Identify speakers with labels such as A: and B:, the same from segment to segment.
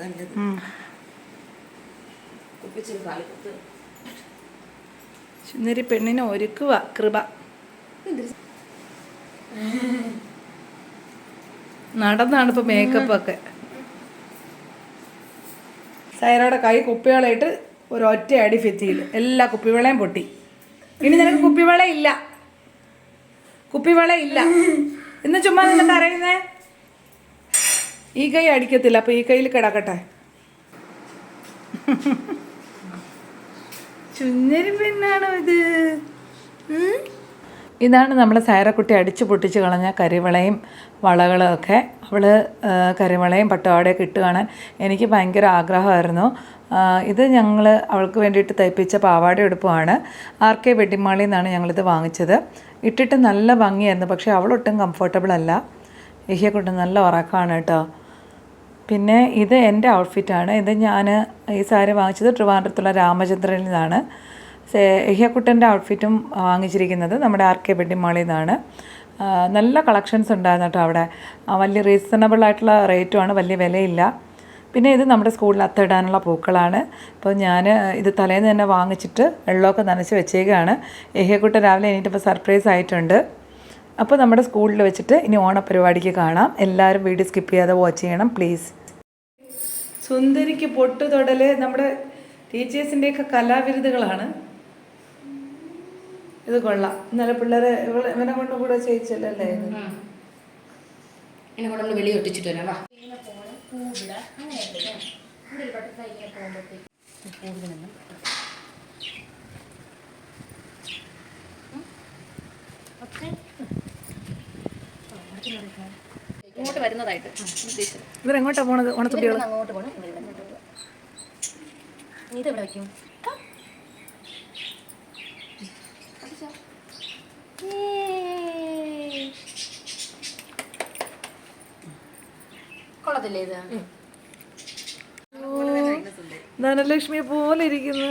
A: നല്ലത്
B: സുന്ദരി പെണ്ണിനെ ഒരുക്കുക കൃപ. നടന്നാണ് ഇപ്പൊ മേക്കപ്പ് ഒക്കെ സൈറയുടെ കൈ കുപ്പിവളയിട്ട് ഒരു ഒറ്റ അടി ഫെത്തിയിൽ എല്ലാ കുപ്പിവളയും പൊട്ടി. ഇനി നിനക്ക് കുപ്പിവള ഇല്ല കുപ്പിവള ഇല്ല എന്ന് ചുമ്മാ നിന്നെ അറിയുന്നേ ഈ കൈ അടിക്കത്തില്ല അപ്പൊ ഈ കയ്യിൽ കിടക്കട്ടെ. ചുന്നരി പെണ്ണാണോ ഇത്? ഇതാണ് നമ്മൾ സൈറക്കുട്ടി അടിച്ചു പൊട്ടിച്ച് കളഞ്ഞ കരിവളയും വളകളും ഒക്കെ. അവൾ കരിവളയും പട്ടുപാടയൊക്കെ ഇട്ട് കാണാൻ എനിക്ക് ഭയങ്കര ആഗ്രഹമായിരുന്നു. ഇത് ഞങ്ങൾ അവൾക്ക് വേണ്ടിയിട്ട് തയ്പ്പിച്ച പാവാട ഉടുപ്പുമാണ്. ആർ കെ വെട്ടിമാളിയിൽ നിന്നാണ് ഞങ്ങളിത് വാങ്ങിച്ചത്. ഇട്ടിട്ട് നല്ല ഭംഗിയായിരുന്നു പക്ഷേ അവളൊട്ടും കംഫർട്ടബിൾ അല്ല. യഹിയെക്കൊണ്ട് നല്ല ഉറക്കമാണ് കേട്ടോ. പിന്നെ ഇത് എന്റെ ഔട്ട്ഫിറ്റാണ്. ഇത് ഞാൻ ഈ സാരി വാങ്ങിച്ചത് ട്രിവാൻഡ്രത്തുള്ള രാമചന്ദ്രനിൽ നിന്നാണ്. എഹ്യക്കുട്ടന്റെ ഔട്ട്ഫിറ്റും വാങ്ങിച്ചിരിക്കുന്നത് നമ്മുടെ ആർ കെ വെഡിങ് മാളിൽ നിന്നാണ് നല്ല കളക്ഷൻസ് ഉണ്ടായിരുന്നു കേട്ടോ അവിടെ. വലിയ റീസണബിൾ ആയിട്ടുള്ള റേറ്റുമാണ് വലിയ വിലയില്ല. പിന്നെ ഇത് നമ്മുടെ സ്കൂളിൽ അത്തിടാനുള്ള പൂക്കളാണ്. അപ്പോൾ ഞാൻ ഇത് തലേന്ന് തന്നെ വാങ്ങിച്ചിട്ട് വെള്ളമൊക്കെ നനച്ച് വെച്ചേക്കാണ്. എഹിയക്കുട്ടൻ രാവിലെ എണീറ്റപ്പോൾ സർപ്രൈസ് ആയിട്ടുണ്ട്. അപ്പോൾ നമ്മുടെ സ്കൂളിൽ വെച്ചിട്ട് ഇനി ഓണപരിപാടിക്ക് കാണാം. എല്ലാവരും വീഡിയോ സ്കിപ്പ് ചെയ്യാതെ വാച്ച് ചെയ്യണം പ്ലീസ് സുന്ദരിക്ക് പൊട്ട് തൊടൽ നമ്മുടെ ടീച്ചേഴ്സിന്റെയൊക്കെ കലാവിരുദ്ധകളാണ് ഇത് കൊള്ളാം. ഇന്നലെ പിള്ളേരെ ഇവളെ ഇവനെ കൊണ്ട് കൂടെ ചെയ്യിച്ചല്ലേ ഇത്?
A: എന്നെ കൊണ്ട് വെളി ഒട്ടിച്ചിട്ട് വരാം വാ. ഇങ്ങോട്ട് വരുന്നതായിട്ട് ഉദ്ദേശിച്ചത്.
B: ഇവരെങ്ങോട്ടാണ് പോണത്? ഓണത്തുട്ടികൾ
A: അങ്ങോട്ട് പോകണം ഇവിടെ അങ്ങോട്ട് പോകണം നീ ഇത് എവിടെ വയ്ക്കും കൊള്ളത്തില്ലേ ഇത്?
B: ധനലക്ഷ്മിയെ പോലെ ഇരിക്കുന്നു.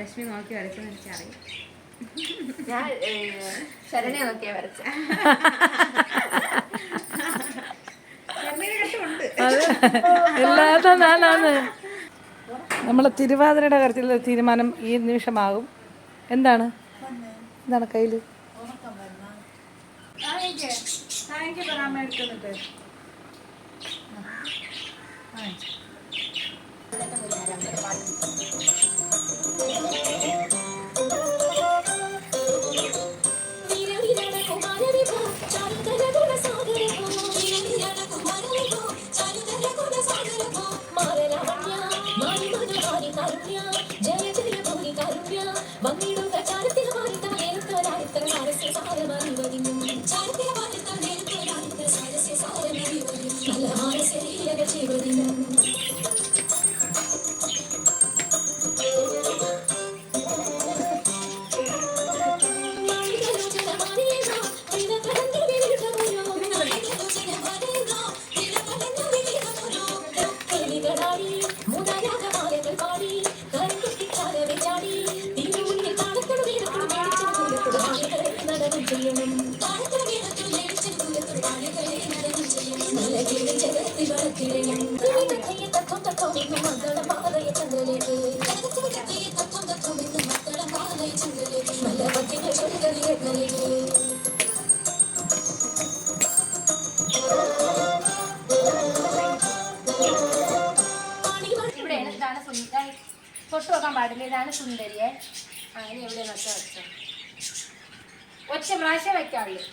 C: രശ്മി നോക്കി വരച്ചെന്ന് എനിക്കറിയാം
A: ഞാൻ ശരണ്യ നോക്കിയാ വരച്ച
B: അത് എല്ലാത്ത നാളാണ് നമ്മളെ തിരുവാതിരയുടെ കാര്യത്തിൽ തീരുമാനം ഈ നിമിഷമാകും എന്താണ് എന്താണ് കയ്യിൽ
C: ഇവിടെയാണ് ഇതാണ് സുന്ദരി തൊട്ട് വെക്കാൻ പാടില്ല. ഇതാണ് സുന്ദരിയെ. അങ്ങനെ എവിടെ വെച്ച വെച്ചോ ഒറ്റ പ്രാവശ്യം വെക്കാറുള്ളൂ.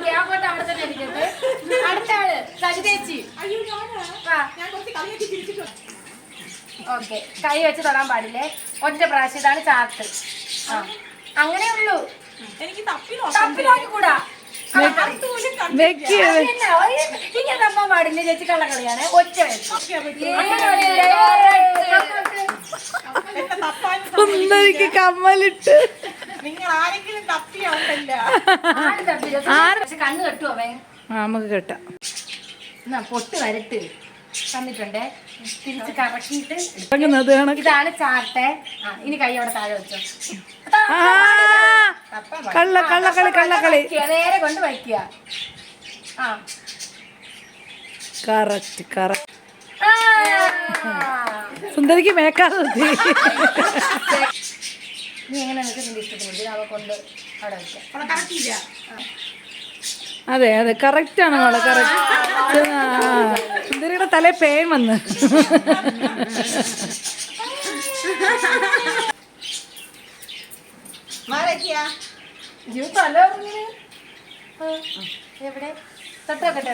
C: ഓക്കെ ആ ഫോട്ടോ അവിടെ തന്നെ ഇരിക്കട്ടെ. അടുത്ത ആൾ സജിതേച്ചി ഓക്കെ കൈ വെച്ച് തൊടാൻ പാടില്ലേ? ഒറ്റ പ്രാവശ്യം ഇതാണ് ചാർട്ട്. ആ. അങ്ങനെ ഉള്ളൂ.
D: എനിക്ക് തപ്പി
C: നോക്കിക്കൂടാ ഇങ്ങനെ തപ്പാൻ പാടില്ല? ചേച്ചി കള്ളക്കളിയാണ് ഒറ്റ
B: സുന്ദരിക്ക് കമ്മലിട്ട്.
D: നിങ്ങൾ ആരെങ്കിലും
C: കണ്ണ് കെട്ടുവോ
B: നമുക്ക് കെട്ടാം.
C: എന്നാ പൊട്ട് വരട്ട്. തന്നിട്ടുണ്ടേ തിരിച്ച് കറക്കിയിട്ട് ഇതാണ് ചാട്ടെ ഇനി കൈ അവിടെ താഴെ വെച്ചോ.
B: കള്ള കള്ളക്കളി കള്ളക്കളി
C: നേരെ കൊണ്ട് വയ്ക്കുക ആ.
B: Correct correct. സുന്ദരിക്ക് മേക്കാതെ
C: നീ എങ്ങനെ നിനക്ക് നിന്റെ ഇഷ്ടത്തിന് ഇത് അവ കൊണ്ട് അവിടെ വെക്കാം.
B: അതെ അതെ കറക്റ്റ് ആണ് മോളെ കറക്റ്റ് സുന്ദരിയുടെ തലേ പേൻ വന്ന്.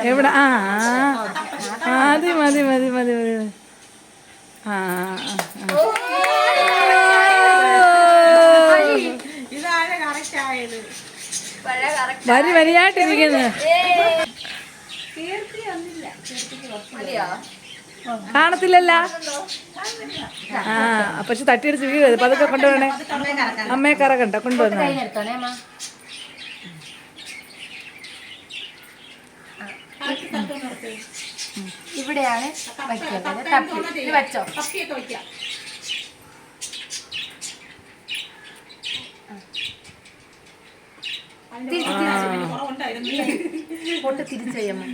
C: എവിടെ?
B: ആ മതി മതി മതി മതി മതി. ആ ആ, ആ. വരി വരിയായിട്ടിരിക്കുന്നു. കാണത്തില്ലല്ല? ആ പക്ഷെ തട്ടിയടിച്ച് വീഴരുത് പതുക്കെ കൊണ്ടുവരണേ. അമ്മയെ കറക്കണ്ട കൊണ്ടുവന്ന.
C: ഇവിടെയാണ് വയ്ക്കേണ്ടത്. തപ്പി. വെച്ചോ തിരിച്ച് തിരിച്ച് പൊട്ട് തിരിച്ച് ചെയ്യമ്മ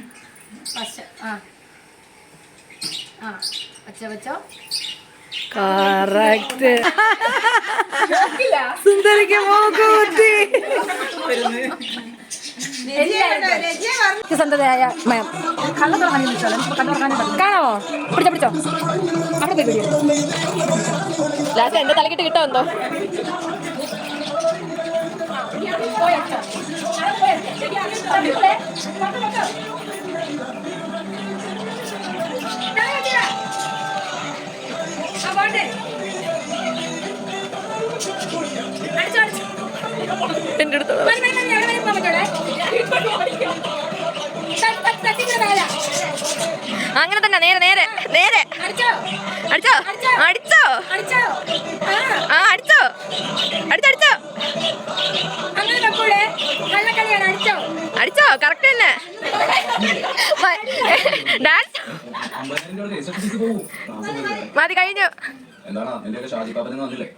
C: വശ ആ. ആ. വെച്ചോ വെച്ചോ.
B: കറക്റ്റ്. സുന്ദരിക്ക് മൂക്ക് കുത്തി.
C: സത്യസന്ധതയായ മയം. കള്ളം തുടങ്ങാൻ കാണാമോ? പിടിച്ചോ പിടിച്ചോ. അവിടെ പോയി
E: ലാസ്റ്റ് എന്റെ തലക്കിട്ട് കിട്ടോ എന്തോ? എന്റെ അടുത്ത് അങ്ങനെ തന്നെ നേരെ നേരെ നേരെ. കഴിഞ്ഞു.
F: എന്താണ്? എന്റെയൊക്കെ ഷാജി പാപ്പനെ വന്നില്ലേ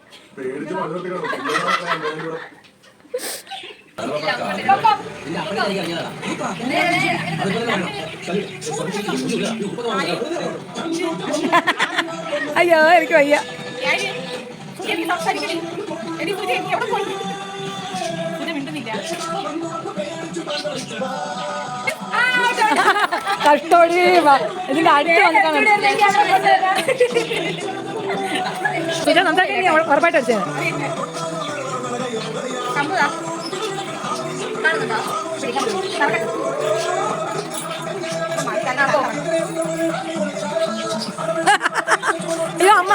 B: അയ്യോ എനിക്ക് വയ്യ. കഷ്ടോടി. ഇതിന്റെ അടുത്ത് വന്നിട്ടാണ് അവൾ ഉറപ്പായിട്ട് അടിച്ചത് അയ്യോ അമ്മ.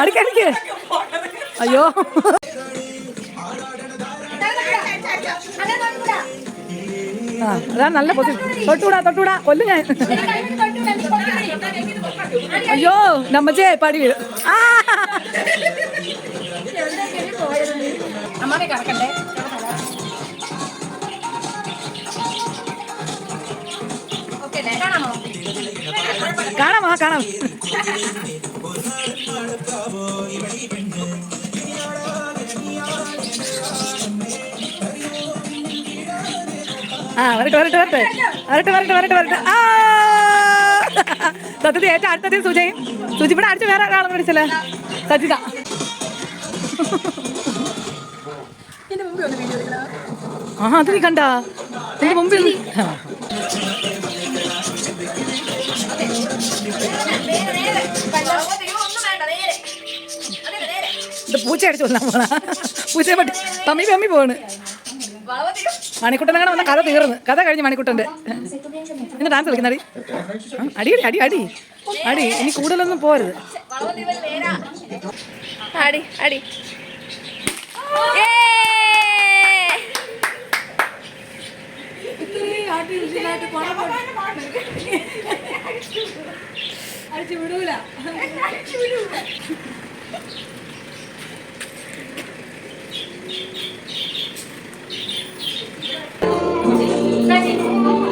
B: അടിക്കടിക്ക് അയ്യോ. ആ അതാണ് നല്ല പൊസിഷൻ തൊട്ടുകൂടാ തൊട്ടുകൂടാ കൊല്ലു ഞാൻ. അയ്യോ നമ്മച്ചേ പടി വീഴും. ആ.
C: കാണാമോ?
B: കാണാം ആ കാണാം. ആ വരട്ടെ വരട്ടെ വരട്ടെ. വരട്ടെ വരട്ടെ വരട്ടെ വരട്ടെ. ആ! സത്യത്തിൽ ഏറ്റവും അടുത്തത് സുജയും. സുജി ഇവിടെ അടിച്ച് വേറെ ഒരാളെ വിളിച്ചല്ലേ സജിത. ആ അത് നീ കണ്ട? എന്റെ മുമ്പിൽ. ഇത് പൂച്ച അടിച്ചു വന്നാ പോണ. പൂച്ചയെ പറ്റി പമ്മി പമ്മി പോണ് മണിക്കുട്ടനെ വന്ന കഥ തീർന്ന്. കഥ കഴിഞ്ഞ് മണിക്കുട്ടന്റെ ഇന്ന് ഡാൻസ് കളിക്കുന്നടി? അടി അടി അടി അടി. ഇനി കൂടുതലൊന്നും പോരുത്.
C: അടി അടി.
A: 我觉你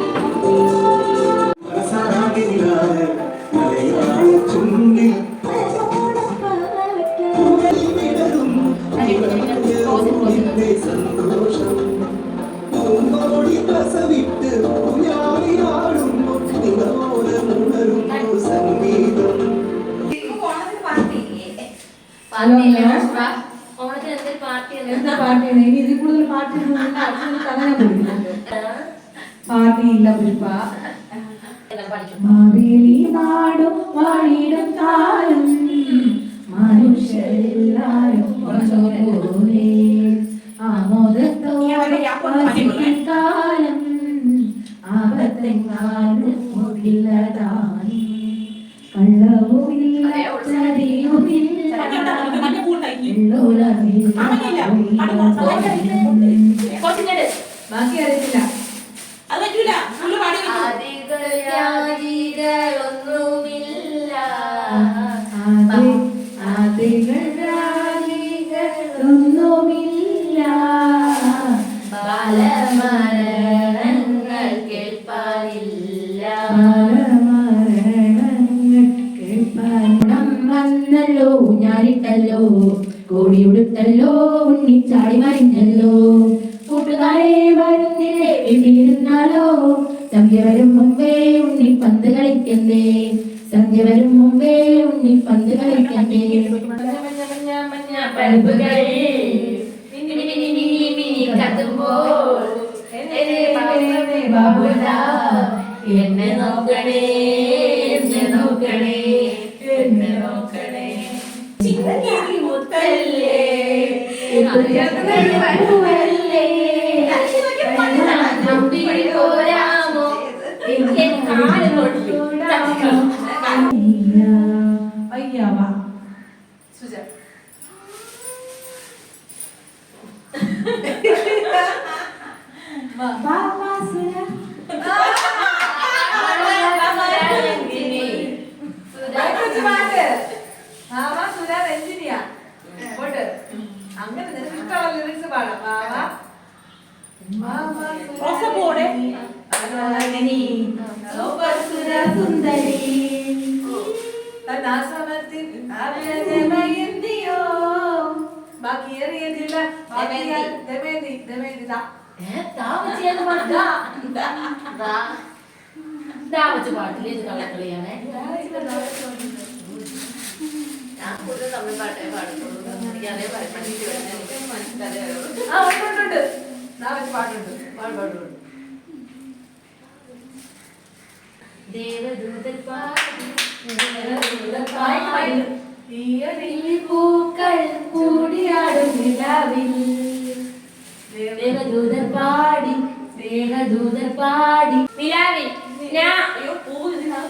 A: കത്തുമ്പോൾ എന്നെ നോക്കണേ എന്നെ നോക്കണേ എന്നെ നോക്കണേ. ചിന്നകിരി മുത്തല്ലേ? തമിഴ് പാട്ടേ പാടുള്ളൂ എനിക്ക് അതേ എനിക്ക് മനസ്സിലാതെ
B: ആ ദാ വെച്ച് പാട്ടുണ്ട്. പാട് പാട് പാട്.
A: ദേവദൂതൻ പാടി
B: ഈയടിയിൽ പൂക്കൾ കൂടിയാടും നിലാവിൽ
A: ദേവദൂതൻ പാടി ദേവദൂതൻ പാടി. നിലാവിൽ ഞാൻ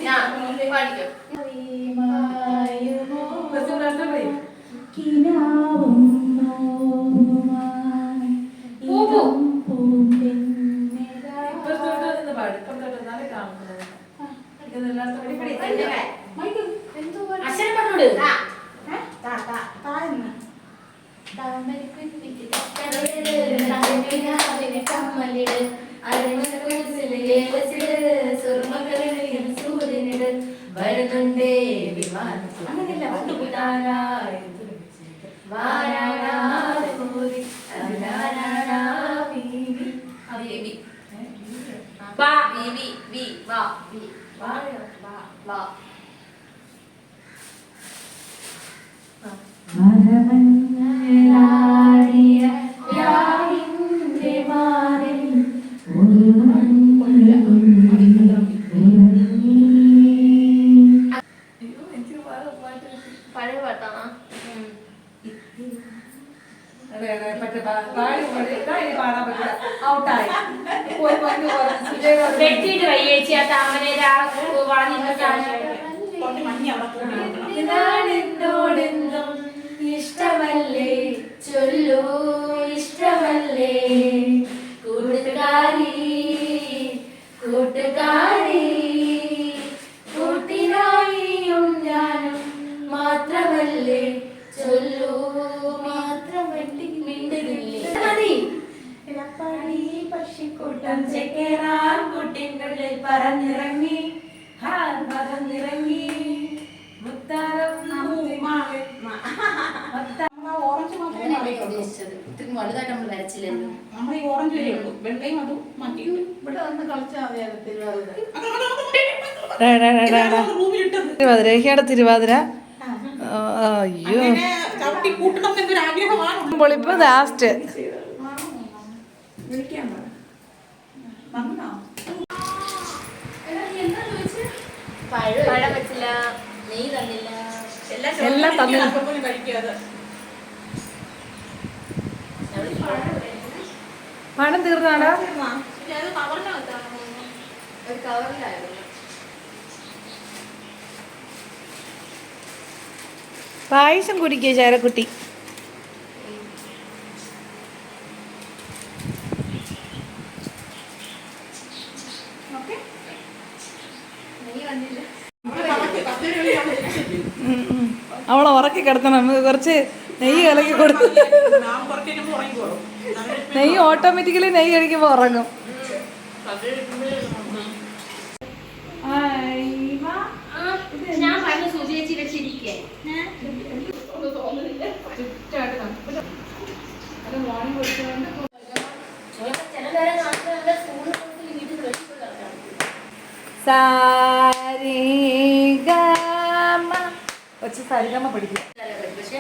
A: ഞാൻ പാടിക്കും? Oh. വാ വി വി വി വാ വി വാ വാ ആ ഇഷ്ടമല്ലേ ചൊല്ലൂ. ഇഷ്ടമല്ലേ? കൂട്ടുകാരി കൂട്ടുകാരി. പക്ഷിക്കൂട്ടം ചെക്കേറാൻ കൂട്ടിനുള്ളിൽ പറന്നിറങ്ങി പറന്നിറങ്ങി വലുതായിട്ട് നമ്മൾ വരച്ചില്ലല്ലോ.
C: നമ്മൾ ഈ ഓറഞ്ച് വരെ ഉള്ളൂ? വെള്ളയും അതും മാറ്റിയിട്ട്
B: ഇവിടെ വന്ന് കളിച്ചാൽ മതിയായിരുന്നു തിരുവാതിര. അയ്യോ. പൊളിപ്പ് ലാസ്റ്റ്.
C: വിളിക്കാൻ?
A: പഴം നെയ് തന്നില്ല.
C: എല്ലാ
B: എല്ലാം തന്നു.
C: ചെറുപ്പം പോലും കഴിക്കാതെ
B: പണം തീർന്നാടാ. പായസം കുടിക്കുക ചാരക്കുട്ടി
A: നെയ്യ് വന്നില്ല
C: കവറിൽ കത്തിരി വെളിയാണ് വെച്ചിട്ട്.
B: അവളെ ഉറക്കി കിടത്തണം. കുറച്ച് നെയ്യ് കലക്കി കൊടുത്തു നെയ്യ് ഓട്ടോമാറ്റിക്കലി നെയ്യ് കഴിക്കുമ്പോൾ ഉറങ്ങും.
A: ഞാൻ പറഞ്ഞ സുചേച്ചി വെച്ചിരിക്കേ ചില നേരം കാണുന്നത് സ്കൂളിൽ പോയിട്ട് വീട്ടിൽ വെച്ചിട്ട് കിടക്കണം
B: സാരി കൊച്ചു സരിഗമ പഠിക്കും
A: പക്ഷെ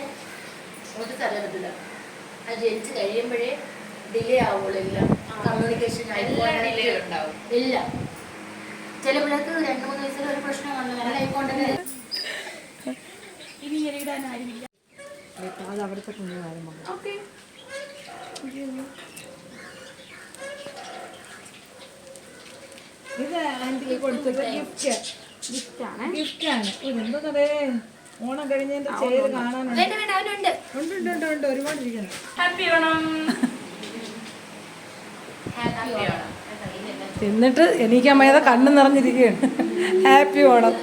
A: ഒരു സ്ഥലം പറ്റില്ല അത് ജനിച്ച് കഴിയുമ്പോഴേ ഡിലേ ആവുള്ളൂ എല്ലാം. കമ്മ്യൂണിക്കേഷൻ ഉണ്ടാവും. ഇല്ല. ചില പിള്ളേർക്ക് രണ്ട് മൂന്ന് വയസ്സിൽ ഒരു പ്രശ്നം വന്നു. നല്ല ആയിക്കൊണ്ടേ
C: ഇനി ഗിഫ്റ്റ് ആരുമില്ല.
B: അത് അവിടുത്തെ കുഞ്ഞുകാലം
C: ഓക്കെ.
B: ഇത് ആന്റിക്ക് കൊടുത്തത് ഗിഫ്റ്റ്.
C: ഗിഫ്റ്റാണ്.
B: ഗിഫ്റ്റാണ്. എന്തോന്നേ ഓണം കഴിഞ്ഞതിന്റെ ചേര് കാണാനുണ്ട്. ഉണ്ട് ഉണ്ട് ഉണ്ട് ഉണ്ട്. ഒരുപാട് ഇരിക്കുന്നു.
C: ഹാപ്പി ഓണം.
A: ഹാപ്പി ഓണം.
B: എന്നിട്ട് എനിക്ക് അമ്മയത കണ്ണു നിറഞ്ഞിരിക്കുകയാണ്. ഹാപ്പി ഓണം.